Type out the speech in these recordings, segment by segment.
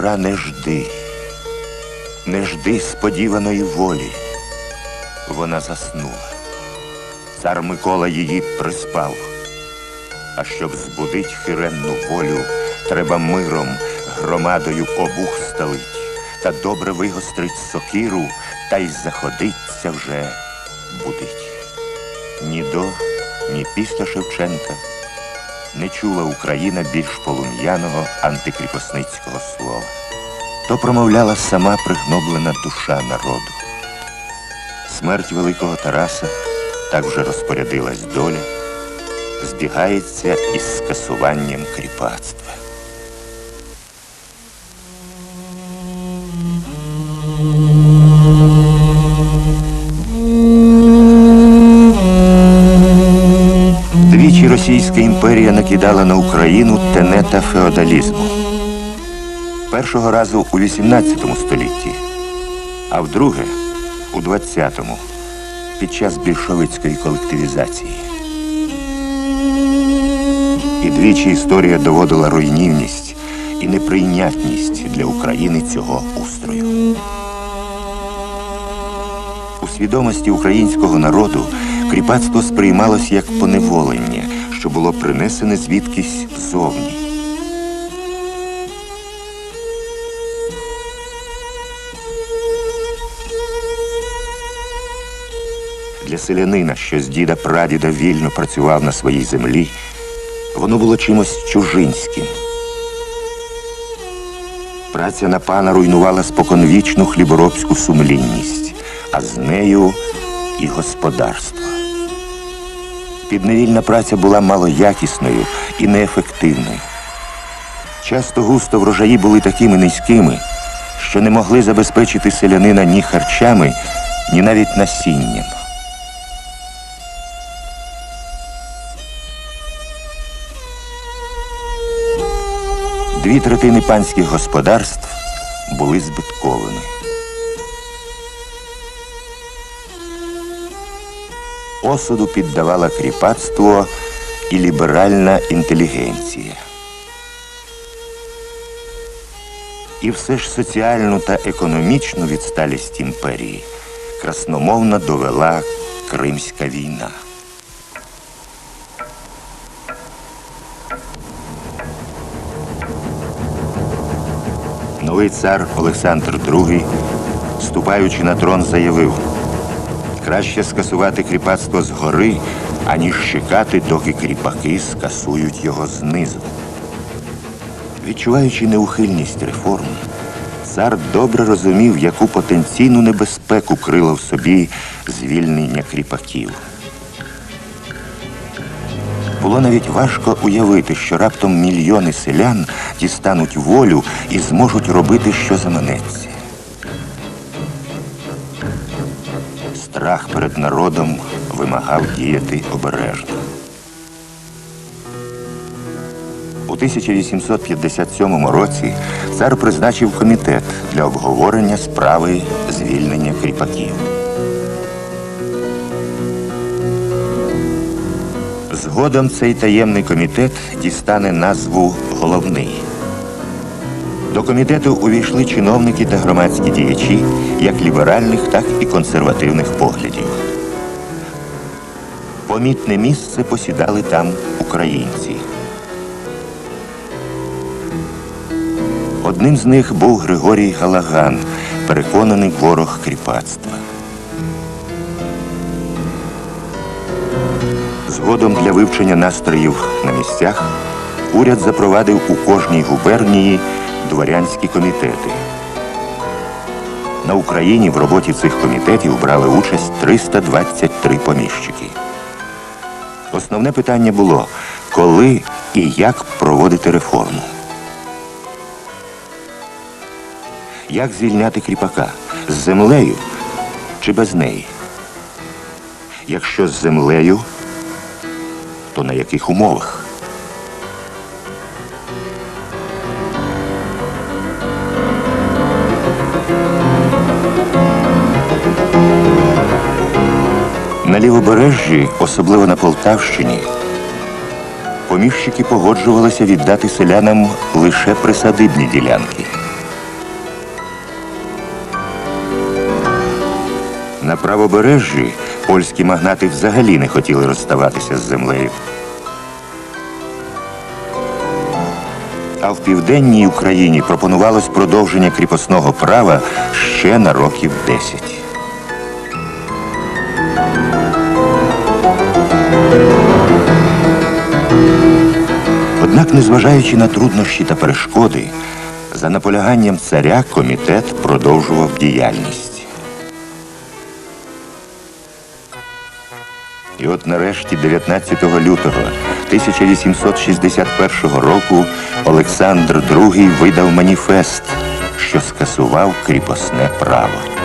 Добра не жди, не жди сподіваної волі. Вона заснула. Цар Микола її приспав. А щоб збудить хиренну волю, треба миром громадою обух стелить, та добре вигострить сокиру, та й заходиться вже будить. Ні до, ні після Шевченка не чула Україна більш полум'яного антикріпосницького слова. То промовляла сама пригноблена душа народу. Смерть великого Тараса так вже розпорядилась доля, збігається із скасуванням кріпацтва. Двічі Російська імперія накидала на Україну тенета феодалізму. Першого разу у 18 столітті, а вдруге у 20-му під час більшовицької колективізації. І двічі історія доводила руйнівність і неприйнятність для України цього устрою. У свідомості українського народу кріпацтво сприймалось як поневолення, що було принесене звідкись ззовні. Для селянина, що з діда прадіда вільно працював на своїй землі, воно було чимось чужинським. Праця на пана руйнувала споконвічну хліборобську сумлінність, а з нею і господарство. Підневільна праця була малоякісною і неефективною. Часто густо врожаї були такими низькими, що не могли забезпечити селянина ні харчами, ні навіть насінням. Дві третини панських господарств були збитковими. Осуду піддавала кріпацтво і ліберальна інтелігенція. І все ж соціальну та економічну відсталість імперії красномовно довела Кримська війна. Новий цар Олександр II, ступаючи на трон, заявив краще скасувати кріпацтво згори, аніж чекати, доки кріпаки скасують його знизу. Відчуваючи неухильність реформ, цар добре розумів, яку потенційну небезпеку крило в собі звільнення кріпаків. Було навіть важко уявити, що раптом мільйони селян дістануть волю і зможуть робити, що заманеться. Страх перед народом вимагав діяти обережно. У 1857 році цар призначив комітет для обговорення справи звільнення кріпаків. Згодом цей таємний комітет дістане назву Головний. Комітету увійшли чиновники та громадські діячі як ліберальних, так і консервативних поглядів. Помітне місце посідали там українці. Одним з них був Григорій Галаган, переконаний ворог кріпацтва. Згодом для вивчення настроїв на місцях уряд запровадив у кожній губернії дворянські комітети. На Україні в роботі цих комітетів брали участь 323 поміщики. Основне питання було, коли і як проводити реформу. Як звільняти кріпака? З землею чи без неї? Якщо з землею, то на яких умовах? лівобережжі, особливо на Полтавщині, поміщики погоджувалися віддати селянам лише присадибні ділянки. На правобережжі польські магнати взагалі не хотіли розставатися з землею. А в південній Україні пропонувалось продовження кріпосного права ще на років 10. Однак, незважаючи на труднощі та перешкоди, за наполяганням царя комітет продовжував діяльність. І от нарешті, 19 лютого 1861 року, Олександр II видав маніфест, що скасував кріпосне право.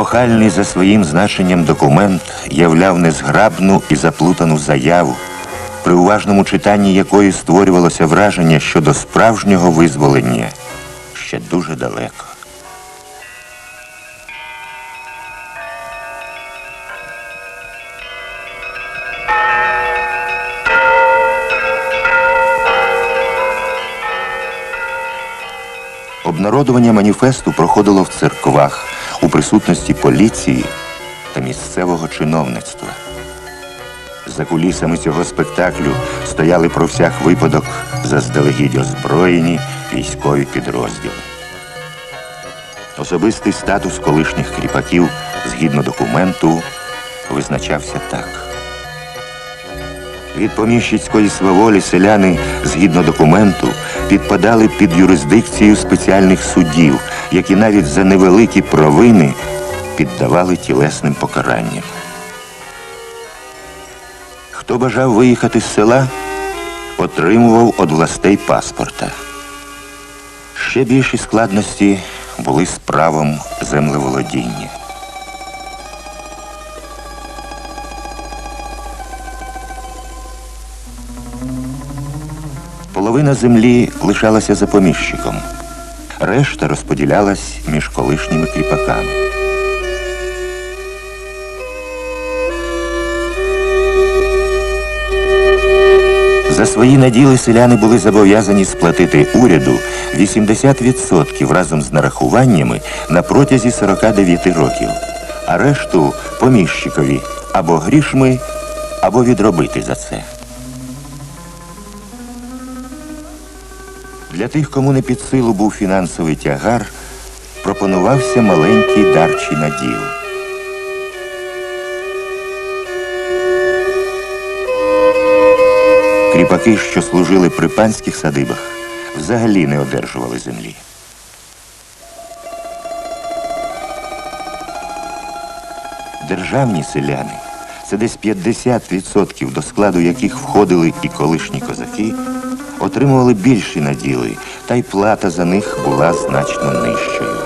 Епохальний за своїм значенням документ являв незграбну і заплутану заяву, при уважному читанні якої створювалося враження, що до справжнього визволення ще дуже далеко. Обнародування маніфесту проходило в церквах у присутності поліції та місцевого чиновництва. За кулісами цього спектаклю стояли про всяк випадок заздалегідь озброєні військові підрозділи. Особистий статус колишніх кріпаків згідно документу визначався так. Від поміщицької сваволі селяни, згідно документу, підпадали під юрисдикцію спеціальних судів, які навіть за невеликі провини піддавали тілесним покаранням. Хто бажав виїхати з села, отримував од властей паспорта. Ще більші складності були з правом землеволодіння. Половина землі лишалася за поміщиком, решта розподілялась між колишніми кріпаками. За свої наділи селяни були зобов'язані сплатити уряду 80% разом з нарахуваннями на протязі 49 років, а решту поміщикові або грішми, або відробити за це. Для тих, кому не під силу був фінансовий тягар, пропонувався маленький дарчий наділ. Кріпаки, що служили при панських садибах, взагалі не одержували землі. Державні селяни це десь 50%, до складу яких входили і колишні козаки, отримували більші наділи, та й плата за них була значно нижчою.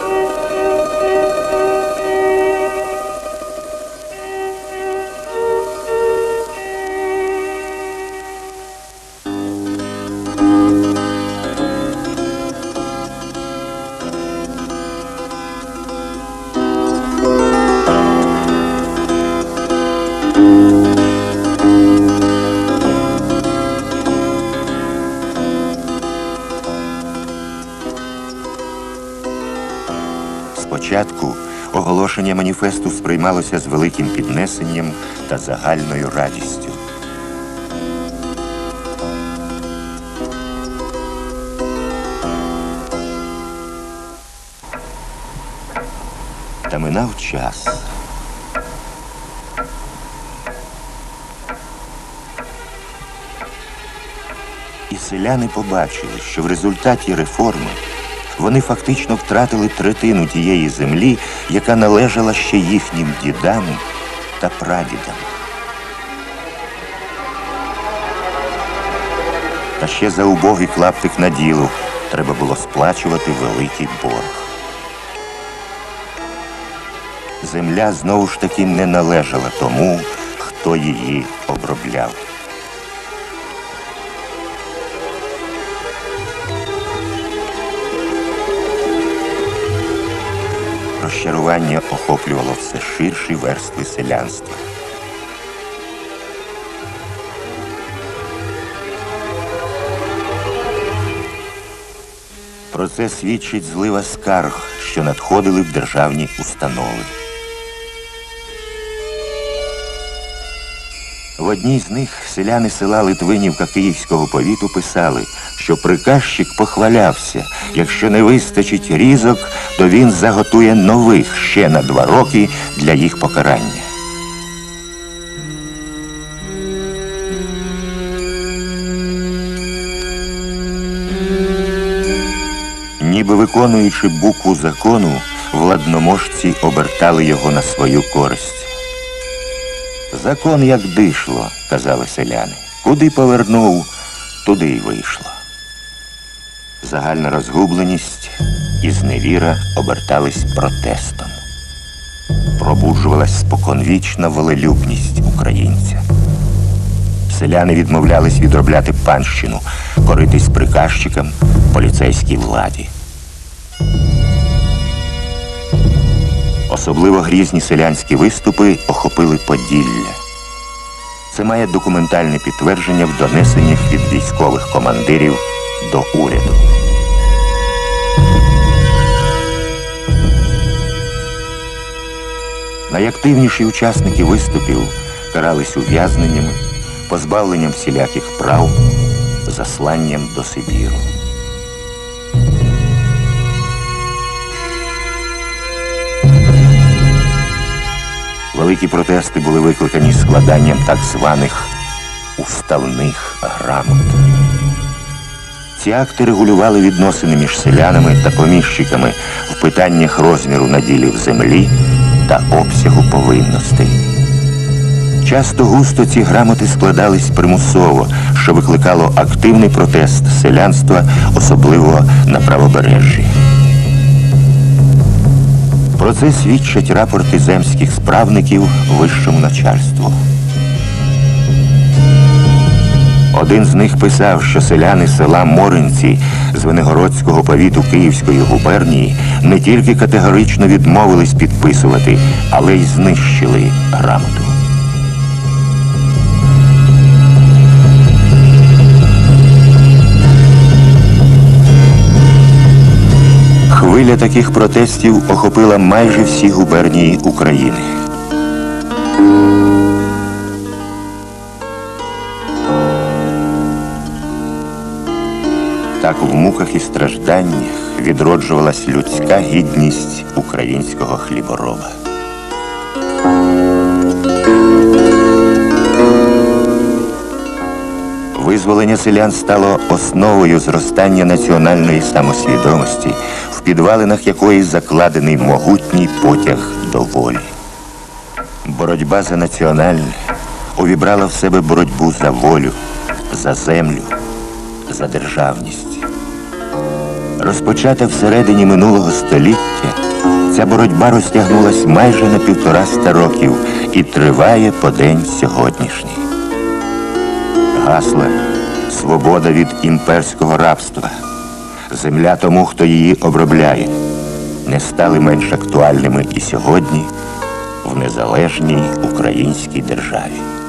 Маніфесту сприймалося з великим піднесенням та загальною радістю. Та минав час. І селяни побачили, що в результаті реформи вони фактично втратили третину тієї землі, яка належала ще їхнім дідам та прадідам. Та ще за убогий клаптик наділу треба було сплачувати великий борг. Земля знову ж таки не належала тому, хто її обробляв. Розчарування охоплювало все ширші верстви селянства. Про це свідчить злива скарг, що надходили в державні установи. В одній з них селяни села Литвинівка Київського повіту писали, що приказчик похвалявся, якщо не вистачить різок, то він заготує нових ще на два роки для їх покарання. Ніби виконуючи букву закону, владноможці обертали його на свою користь. Закон як дишло, казали селяни. Куди повернув, туди й вийшло. Загальна розгубленість і зневіра обертались протестом. Пробуджувалась споконвічна волелюбність українця. Селяни відмовлялись відробляти панщину, коритись приказчикам, поліцейській владі. Особливо грізні селянські виступи охопили Поділля. Це має документальне підтвердження в донесеннях від військових командирів до уряду. Найактивніші учасники виступів карались ув'язненнями, позбавленням всіляких прав, засланням до Сибіру. Великі протести були викликані складанням так званих уставних грамот. Ці акти регулювали відносини між селянами та поміщиками в питаннях розміру наділів землі та обсягу повинностей. Часто густо ці грамоти складались примусово, що викликало активний протест селянства, особливо на правобережжі. Про це свідчать рапорти земських справників вищому начальству. Один з них писав, що селяни села Моринці з Венегородського повіту Київської губернії не тільки категорично відмовились підписувати, але й знищили грамоту. Хвиля таких протестів охопила майже всі губернії України. В муках і стражданнях відроджувалась людська гідність українського хлібороба. Визволення селян стало основою зростання національної самосвідомості, в підвалинах якої закладений могутній потяг до волі. Боротьба за національне увібрала в себе боротьбу за волю, за землю, за державність. Розпочата всередині минулого століття, ця боротьба розтягнулась майже на півтораста років і триває по день сьогоднішній. Гасла свобода від імперського рабства, земля тому, хто її обробляє, не стали менш актуальними і сьогодні в незалежній українській державі.